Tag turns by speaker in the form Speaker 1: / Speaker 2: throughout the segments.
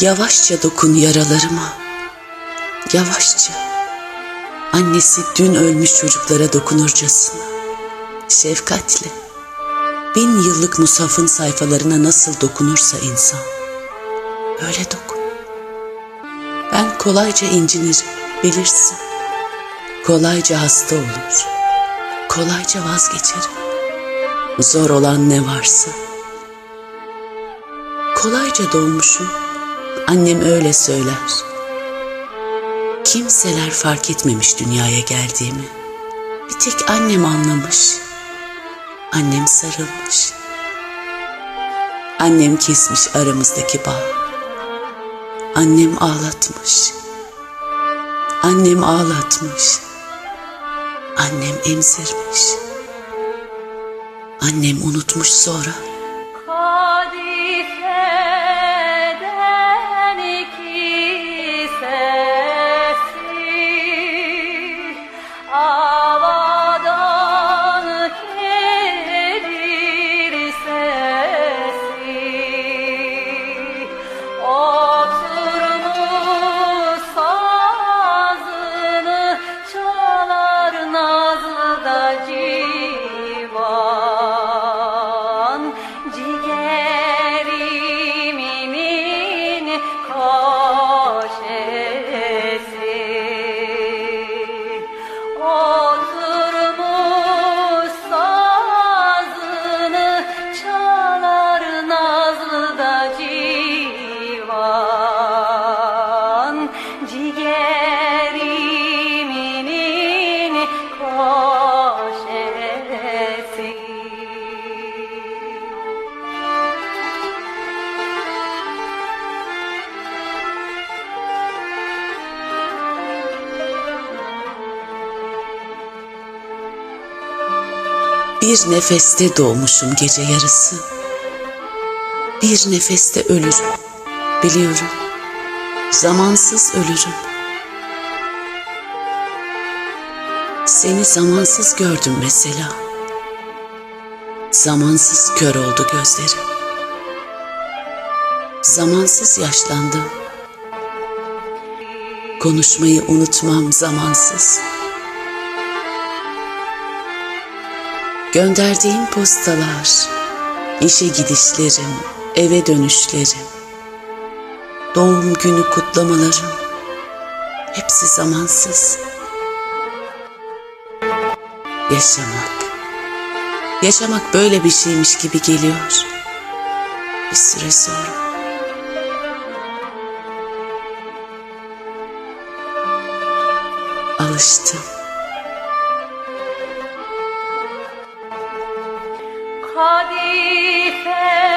Speaker 1: Yavaşça dokun yaralarıma. Yavaşça. Annesi dün ölmüş çocuklara dokunurcasına. Şefkatle. Bin yıllık musafın sayfalarına nasıl dokunursa insan. Öyle dokun. Ben kolayca incinirim, bilirsin. Kolayca hasta olur. Kolayca vazgeçerim. Zor olan ne varsa. Kolayca doğmuşum. Annem öyle söyler. Kimseler fark etmemiş dünyaya geldiğimi. Bir tek annem anlamış. Annem sarılmış. Annem kesmiş aramızdaki bağ. Annem ağlatmış. Annem ağlatmış. Annem emzirmiş. Annem unutmuş sonra.
Speaker 2: Kadifeden Ciğerimin koşesi. Oturmuş
Speaker 1: Bir nefeste doğmuşum gece yarısı. Bir nefeste ölürüm. Biliyorum. Zamansız ölürüm. Seni zamansız gördüm mesela. Zamansız kör oldu gözlerim. Zamansız yaşlandım. Konuşmayı unutmam zamansız. Gönderdiğim postalar, işe gidişlerim, eve dönüşlerim, doğum günü kutlamalarım, hepsi zamansız. Yaşamak, yaşamak böyle bir şeymiş gibi geliyor. Bir süre sonra. Alıştım.
Speaker 2: Kadife yastığım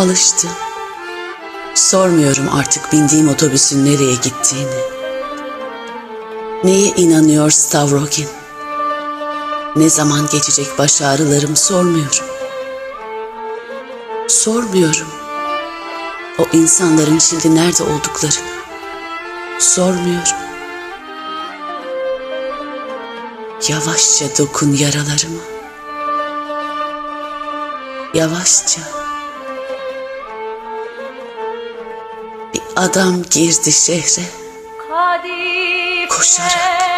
Speaker 1: Alıştım. Sormuyorum artık bindiğim otobüsün nereye gittiğini. Neye inanıyor Stavrogin? Ne zaman geçecek baş ağrılarım sormuyorum. Sormuyorum. O insanların şimdi nerede oldukları. Sormuyorum. Yavaşça dokun yaralarıma. Yavaşça. Adam girdi şehre Koşarak.